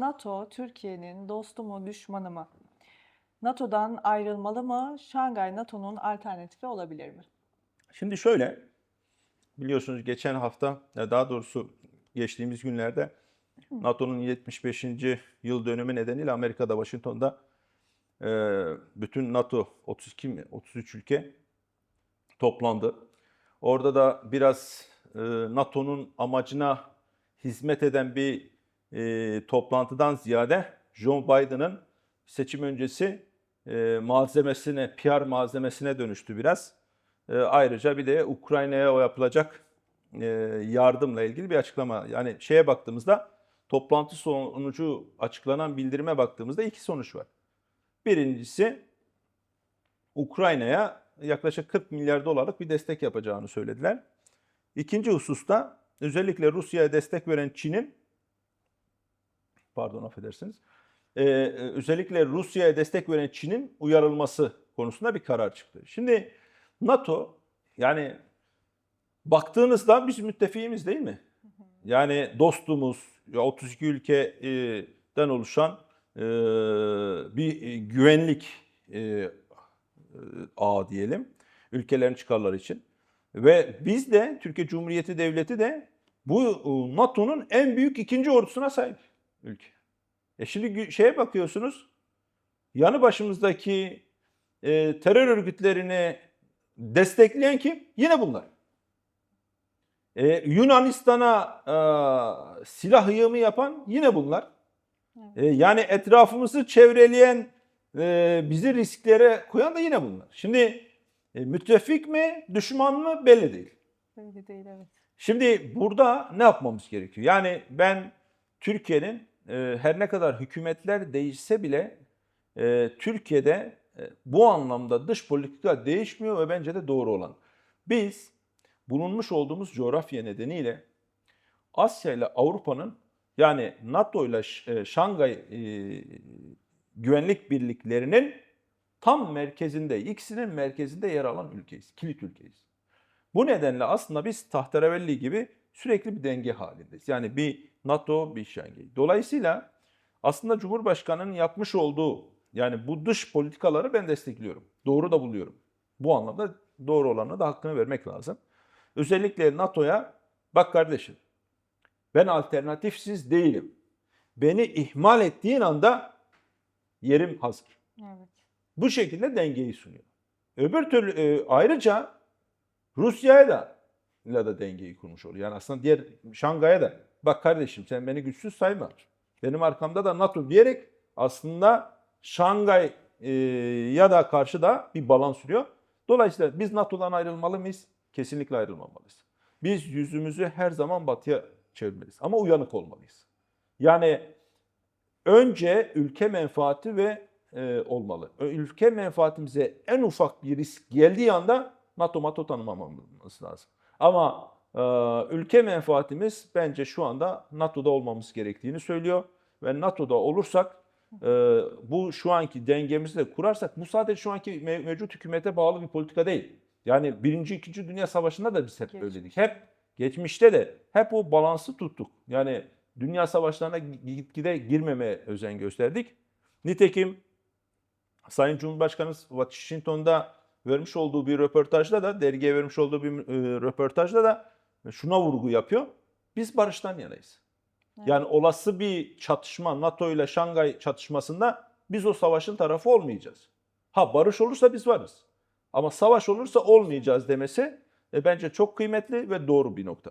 NATO Türkiye'nin dostu mu düşmanı mı? NATO'dan ayrılmalı mı? Şangay NATO'nun alternatifi olabilir mi? Şimdi şöyle, biliyorsunuz geçen hafta, ya daha doğrusu geçtiğimiz günlerde NATO'nun 75. yıl dönümü nedeniyle Amerika'da, Washington'da e, bütün NATO 32 mi, 33 ülke toplandı. Orada da biraz e, NATO'nun amacına hizmet eden bir e, toplantıdan ziyade Joe Biden'ın seçim öncesi e, malzemesine, PR malzemesine dönüştü biraz. E, ayrıca bir de Ukrayna'ya o yapılacak e, yardımla ilgili bir açıklama. Yani şeye baktığımızda toplantı sonucu açıklanan bildirime baktığımızda iki sonuç var. Birincisi Ukrayna'ya yaklaşık 40 milyar dolarlık bir destek yapacağını söylediler. İkinci hususta özellikle Rusya'ya destek veren Çin'in pardon affedersiniz e, özellikle Rusya'ya destek veren Çin'in uyarılması konusunda bir karar çıktı. Şimdi NATO yani baktığınızda biz müttefiğimiz değil mi? Yani dostumuz, ya 32 ülkeden oluşan e, bir e, güvenlik ağı diyelim ülkelerin çıkarları için. Ve biz de Türkiye Cumhuriyeti Devleti de bu NATO'nun en büyük ikinci ordusuna sahip ülke. E şimdi şeye bakıyorsunuz yanı başımızdaki e, terör örgütlerini destekleyen kim? Yine bunlar. E, Yunanistan'a e, silah yığımı yapan yine bunlar. E, yani etrafımızı çevreleyen, e, bizi risklere koyan da yine bunlar. Şimdi e, müttefik mi, düşman mı belli değil. Belli değil evet. Şimdi burada ne yapmamız gerekiyor? Yani ben Türkiye'nin e, her ne kadar hükümetler değişse bile e, Türkiye'de e, bu anlamda dış politika değişmiyor ve bence de doğru olan. Biz bulunmuş olduğumuz coğrafya nedeniyle Asya ile Avrupa'nın yani NATO ile e, Şangay e, güvenlik birliklerinin tam merkezinde, ikisinin merkezinde yer alan ülkeyiz, kilit ülkeyiz. Bu nedenle aslında biz tahterevalli gibi sürekli bir denge halindeyiz. Yani bir NATO, bir Schengen. Dolayısıyla aslında Cumhurbaşkanı'nın yapmış olduğu yani bu dış politikaları ben destekliyorum. Doğru da buluyorum. Bu anlamda doğru olanı da hakkını vermek lazım. Özellikle NATO'ya bak kardeşim ben alternatifsiz değilim. Beni ihmal ettiğin anda yerim hazır. Evet. Bu şekilde dengeyi sunuyor. Öbür türlü e, ayrıca Rusya'ya da ile de dengeyi kurmuş oluyor. Yani aslında diğer Şangay'a da bak kardeşim sen beni güçsüz sayma. Benim arkamda da NATO diyerek aslında Şangay e, ya da karşı da bir balans sürüyor. Dolayısıyla biz NATO'dan ayrılmalı mıyız? Kesinlikle ayrılmamalıyız. Biz yüzümüzü her zaman batıya çevirmeliyiz. Ama uyanık olmalıyız. Yani önce ülke menfaati ve e, olmalı. Ülke menfaatimize en ufak bir risk geldiği anda NATO NATO tanımamamız lazım. Ama e, ülke menfaatimiz bence şu anda NATO'da olmamız gerektiğini söylüyor. Ve NATO'da olursak e, bu şu anki dengemizi de kurarsak bu sadece şu anki me- mevcut hükümete bağlı bir politika değil. Yani Birinci, İkinci Dünya Savaşı'nda da biz hep Geçmiş. böyleydik. Hep geçmişte de hep o balansı tuttuk. Yani dünya savaşlarına gitgide girmemeye özen gösterdik. Nitekim Sayın Cumhurbaşkanı Washington'da vermiş olduğu bir röportajda da dergiye vermiş olduğu bir e, röportajda da şuna vurgu yapıyor. Biz barıştan yanayız. Evet. Yani olası bir çatışma NATO ile Şangay çatışmasında biz o savaşın tarafı olmayacağız. Ha barış olursa biz varız. Ama savaş olursa olmayacağız demesi e, bence çok kıymetli ve doğru bir nokta.